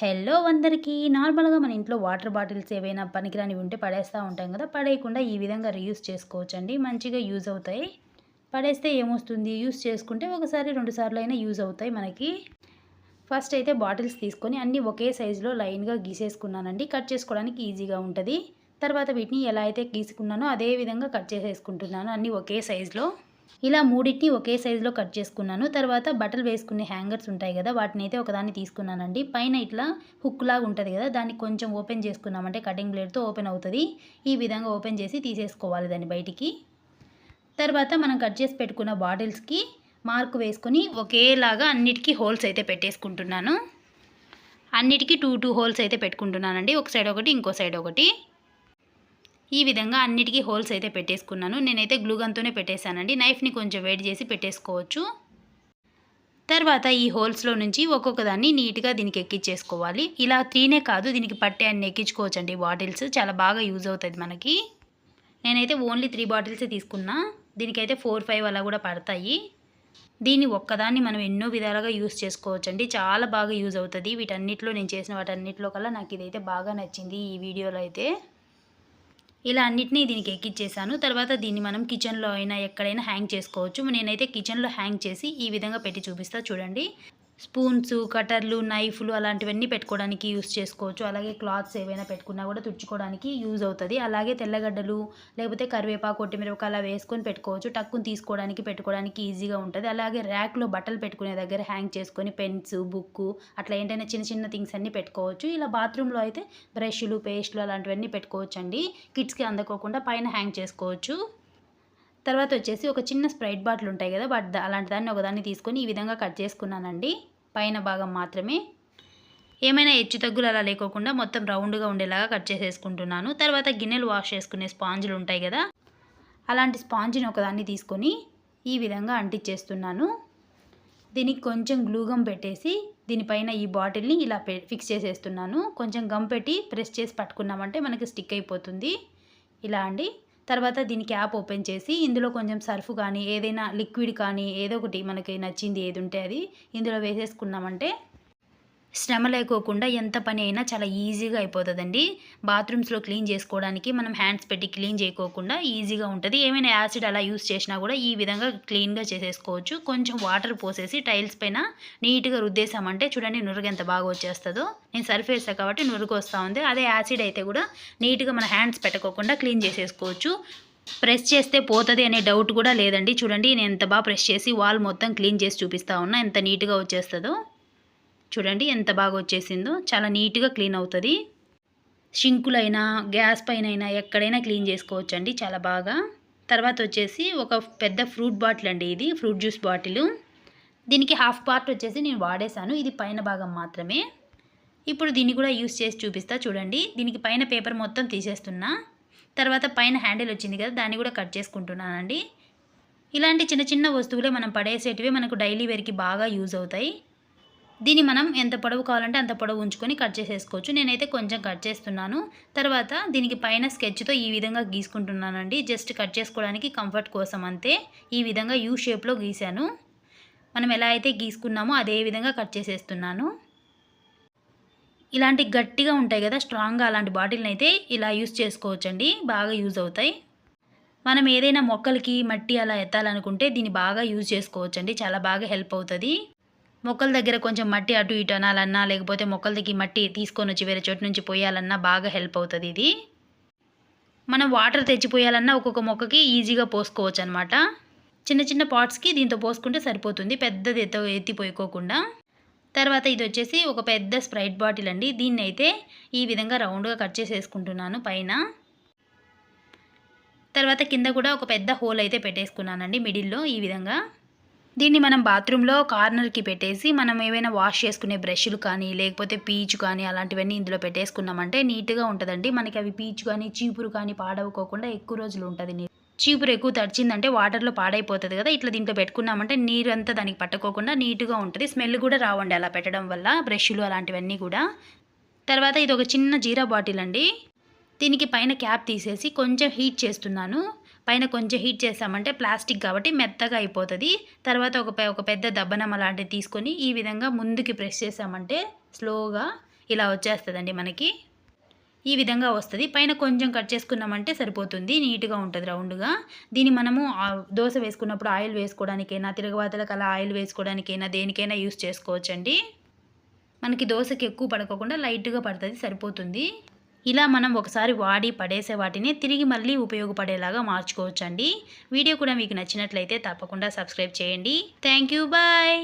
Hello అందరికీ. నార్మల్గా మన ఇంట్లో వాటర్ బాటిల్స్ ఏవైనా పనికిరాని ఉంటే పడేస్తూ ఉంటాం కదా పడేయకుండా ఈ విధంగా రీయూస్ చేసుకోవచ్చండి. మంచిగా యూజ్ అవుతాయి. పడేస్తే ఏమొస్తుంది? యూస్ చేసుకుంటే ఒకసారి రెండు సార్లు అయినా యూజ్ అవుతాయి మనకి. ఫస్ట్ అయితే బాటిల్స్ తీసుకొని అన్నీ ఒకే సైజులో లైన్గా గీసేసుకున్నానండి. కట్ చేసుకోవడానికి ఈజీగా ఉంటుంది. తర్వాత వీటిని ఎలా అయితే గీసుకున్నానో అదే విధంగా కట్ చేసేసుకుంటున్నాను అన్నీ ఒకే సైజులో. ఇలా మూడింటిని ఒకే సైజులో కట్ చేసుకున్నాను. తర్వాత బట్టలు వేసుకునే హ్యాంగర్స్ ఉంటాయి కదా వాటిని అయితే ఒకదాన్ని తీసుకున్నానండి. పైన ఇట్లా హుక్ లాగా ఉంటుంది కదా దాన్ని కొంచెం ఓపెన్ చేసుకున్నామంటే కటింగ్ బ్లేడ్తో ఓపెన్ అవుతుంది. ఈ విధంగా ఓపెన్ చేసి తీసేసుకోవాలి దాన్ని బయటికి. తర్వాత మనం కట్ చేసి పెట్టుకున్న బాటిల్స్కి మార్క్ వేసుకొని ఒకేలాగా అన్నిటికీ హోల్స్ అయితే పెట్టేసుకుంటున్నాను. అన్నిటికీ టూ టూ హోల్స్ అయితే పెట్టుకుంటున్నానండి. ఒక సైడ్ ఒకటి ఇంకో సైడ్ ఒకటి. ఈ విధంగా అన్నిటికీ హోల్స్ అయితే పెట్టేసుకున్నాను. నేనైతే గ్లూగన్తోనే పెట్టేశానండి. నైఫ్ని కొంచెం వేడి చేసి పెట్టేసుకోవచ్చు. తర్వాత ఈ హోల్స్లో నుంచి ఒక్కొక్క దాన్ని నీట్గా దీనికి ఎక్కించేసుకోవాలి ఇలా త్రీనే కాదు దీనికి పట్టే అన్ని ఎక్కించుకోవచ్చండి బాటిల్స్. చాలా బాగా యూజ్ అవుతుంది మనకి. నేనైతే ఓన్లీ త్రీ బాటిల్సే తీసుకున్నా. దీనికైతే ఫోర్ ఫైవ్ అలా కూడా పడతాయి. దీన్ని ఒక్కదాన్ని మనం ఎన్నో విధాలుగా యూస్ చేసుకోవచ్చండి. చాలా బాగా యూజ్ అవుతుంది. వీటన్నిటిలో నేను చేసిన వాటన్నిటిలో కల్లా నాకు ఇదైతే బాగా నచ్చింది ఈ వీడియోలో అయితే. ఇలా అన్నిటినీ దీనికి ఎక్కిచ్చేసాను. తర్వాత దీన్ని మనం కిచెన్లో అయినా ఎక్కడైనా హ్యాంగ్ చేసుకోవచ్చు. నేనైతే కిచెన్లో హ్యాంగ్ చేసి ఈ విధంగా పెట్టి చూపిస్తా చూడండి. స్పూన్స్ కటర్లు నైఫ్లు అలాంటివన్నీ పెట్టుకోవడానికి యూస్ చేసుకోవచ్చు. అలాగే క్లాత్స్ ఏవైనా పెట్టుకున్నా కూడా తుడుచుకోవడానికి యూజ్ అవుతుంది. అలాగే తెల్లగడ్డలు లేకపోతే కరివేపాకు కొట్టిమిరపకాయ అలా వేసుకొని పెట్టుకోవచ్చు. టక్కుని తీసుకోవడానికి పెట్టుకోవడానికి ఈజీగా ఉంటుంది. అలాగే ర్యాక్లో బట్టలు పెట్టుకునే దగ్గర హ్యాంగ్ చేసుకొని పెన్స్ బుక్ అట్లా ఏంటైనా చిన్న చిన్న థింగ్స్ అన్నీ పెట్టుకోవచ్చు. ఇలా బాత్రూంలో అయితే బ్రష్లు పేస్ట్లు అలాంటివన్నీ పెట్టుకోవచ్చు అండి కిడ్స్కి అందుకోకుండా పైన హ్యాంగ్ చేసుకోవచ్చు. తర్వాత వచ్చేసి ఒక చిన్న స్ప్రైట్ బాటిల్ ఉంటాయి కదా బట్ అలాంటి దాన్ని ఒకదాన్ని తీసుకొని ఈ విధంగా కట్ చేసుకున్నానండి. పైన భాగం మాత్రమే. ఏమైనా హెచ్చు తగ్గులు అలా లేకోకుండా మొత్తం రౌండ్గా ఉండేలాగా కట్ చేసేసుకుంటున్నాను. తర్వాత గిన్నెలు వాష్ చేసుకునే స్పాంజులు ఉంటాయి కదా అలాంటి స్పాంజిని ఒకదాన్ని తీసుకొని ఈ విధంగా అంటించేస్తున్నాను దీనికి కొంచెం గ్లూ గమ్ పెట్టేసి దీనిపైన ఈ బాటిల్ని ఇలా ఫిక్స్ చేసేస్తున్నాను. కొంచెం గమ్ పెట్టి ప్రెస్ చేసి పట్టుకున్నామంటే మనకి స్టిక్ అయిపోతుంది. ఇలా అండి. తర్వాత దీనికి యాప్ ఓపెన్ చేసి ఇందులో కొంచెం సర్ఫ్ కానీ ఏదైనా లిక్విడ్ కానీ ఏదో ఒకటి మనకి నచ్చింది ఏది ఉంటే అది ఇందులో వేసేసుకున్నామంటే శ్రమ లేకోకుండా ఎంత పని అయినా చాలా ఈజీగా అయిపోతుందండి. బాత్రూమ్స్లో క్లీన్ చేసుకోవడానికి మనం హ్యాండ్స్ పెట్టి క్లీన్ చేయకోకుండా ఈజీగా ఉంటుంది. ఏమైనా యాసిడ్ అలా యూస్ చేసినా కూడా ఈ విధంగా క్లీన్గా చేసేసుకోవచ్చు. కొంచెం వాటర్ పోసేసి టైల్స్ పైన నీట్గా రుద్దేశామంటే చూడండి నురుగు ఎంత బాగా వచ్చేస్తుందో. నేను సర్ఫ్ వేసాను కాబట్టి నురుగు వస్తూ ఉంది. అదే యాసిడ్ అయితే కూడా నీట్గా మన హ్యాండ్స్ పెట్టకోకుండా క్లీన్ చేసేసుకోవచ్చు. ప్రెస్ చేస్తే పోతుంది అనే డౌట్ కూడా లేదండి. చూడండి నేను ఎంత బాగా ప్రెస్ చేసి వాల్ మొత్తం క్లీన్ చేసి చూపిస్తా ఉన్నా ఎంత నీట్గా వచ్చేస్తుందో. చూడండి ఎంత బాగా వచ్చేసిందో. చాలా నీట్గా క్లీన్ అవుతుంది. షింకులైనా గ్యాస్ పైన అయినా ఎక్కడైనా క్లీన్ చేసుకోవచ్చు అండి చాలా బాగా. తర్వాత వచ్చేసి ఒక పెద్ద ఫ్రూట్ బాటిల్ అండి ఇది ఫ్రూట్ జ్యూస్ బాటిల్. దీనికి హాఫ్ పార్ట్ వచ్చేసి నేను వాడేశాను ఇది పైన భాగం మాత్రమే. ఇప్పుడు దీన్ని కూడా యూస్ చేసి చూపిస్తా చూడండి. దీనికి పైన పేపర్ మొత్తం తీసేస్తున్నా. తర్వాత పైన హ్యాండిల్ వచ్చింది కదా దాన్ని కూడా కట్ చేసుకుంటున్నానండి. ఇలాంటి చిన్న చిన్న వస్తువులే మనం పడేసేటివి మనకు డైలీ వేర్కి బాగా యూజ్ అవుతాయి. దీన్ని మనం ఎంత పొడవు కావాలంటే అంత పొడవు ఉంచుకొని కట్ చేసేసుకోవచ్చు. నేనైతే కొంచెం కట్ చేస్తున్నాను. తర్వాత దీనికి పైన స్కెచ్తో ఈ విధంగా గీసుకుంటున్నానండి. జస్ట్ కట్ చేసుకోవడానికి కంఫర్ట్ కోసం అంతే. ఈ విధంగా యూ షేప్లో గీశాను. మనం ఎలా అయితే గీసుకున్నామో అదే విధంగా కట్ చేసేస్తున్నాను. ఇలాంటి గట్టిగా ఉంటాయి కదా స్ట్రాంగ్గా అలాంటి బాటిల్ని అయితే ఇలా యూస్ చేసుకోవచ్చండి. బాగా యూజ్ అవుతాయి. మనం ఏదైనా మొక్కలకి మట్టి అలా ఎత్తాలనుకుంటే దీన్ని బాగా యూజ్ చేసుకోవచ్చండి. చాలా బాగా హెల్ప్ అవుతుంది. మొక్కల దగ్గర కొంచెం మట్టి అటు ఇటు అనాలన్నా లేకపోతే మొక్కల దగ్గర మట్టి తీసుకొని వచ్చి వేరే చోటు నుంచి పోయాలన్నా బాగా హెల్ప్ అవుతుంది ఇది. మనం వాటర్ తెచ్చిపోయాలన్నా ఒక్కొక్క మొక్కకి ఈజీగా పోసుకోవచ్చు అనమాట చిన్న చిన్న పాట్స్కి దీంతో పోసుకుంటే సరిపోతుంది పెద్దది ఎత్త ఎత్తిపోయికోకుండా. తర్వాత ఇది వచ్చేసి ఒక పెద్ద స్ప్రైట్ బాటిల్ అండి. దీన్ని అయితే ఈ విధంగా రౌండ్గా కట్ చేసేసుకుంటున్నాను పైన. తర్వాత కింద కూడా ఒక పెద్ద హోల్ అయితే పెట్టేసుకున్నానండి మిడిల్లో ఈ విధంగా. దీన్ని మనం బాత్రూంలో కార్నర్కి పెట్టేసి మనం ఏవైనా వాష్ చేసుకునే బ్రష్లు కానీ లేకపోతే పీచు కానీ అలాంటివన్నీ ఇందులో పెట్టేసుకున్నామంటే నీట్గా ఉంటుందండి. మనకి అవి పీచు కానీ చీపురు కానీ పాడవుకోకుండా ఎక్కువ రోజులు ఉంటుంది చీపురు ఎక్కువ తడిచిందంటే వాటర్లో పాడైపోతుంది కదా ఇట్లా దీంట్లో పెట్టుకున్నామంటే నీరు అంతా దానికి పట్టుకోకుండా నీట్గా ఉంటుంది. స్మెల్ కూడా రావండి అలా పెట్టడం వల్ల బ్రష్లు అలాంటివన్నీ కూడా. తర్వాత ఇది ఒక చిన్న జీరా బాటిల్ అండి. దీనికి పైన క్యాప్ తీసేసి కొంచెం హీట్ చేస్తున్నాను. పైన కొంచెం హీట్ చేసామంటే ప్లాస్టిక్ కాబట్టి మెత్తగా అయిపోతుంది. తర్వాత ఒక ఒక పెద్ద దబ్బనం అలాంటిది తీసుకొని ఈ విధంగా ముందుకి ప్రెస్ చేసామంటే స్లోగా ఇలా వచ్చేస్తుందండి మనకి. ఈ విధంగా వస్తుంది. పైన కొంచెం కట్ చేసుకున్నామంటే సరిపోతుంది. నీట్గా ఉంటుంది రౌండ్గా. దీన్ని మనము దోశ వేసుకున్నప్పుడు ఆయిల్ వేసుకోవడానికైనా తిరగబాతలకు అలా ఆయిల్ వేసుకోవడానికైనా దేనికైనా యూస్ చేసుకోవచ్చండి. మనకి దోశకి ఎక్కువ పడకోకుండా లైట్గా పడుతుంది సరిపోతుంది. ఇలా మనం ఒకసారి వాడి పడేసే వాటిని తిరిగి మళ్ళీ ఉపయోగపడేలాగా మార్చుకోవచ్చండి. వీడియో కూడా మీకు నచ్చినట్లయితే తప్పకుండా సబ్స్క్రైబ్ చేయండి. Thank you bye.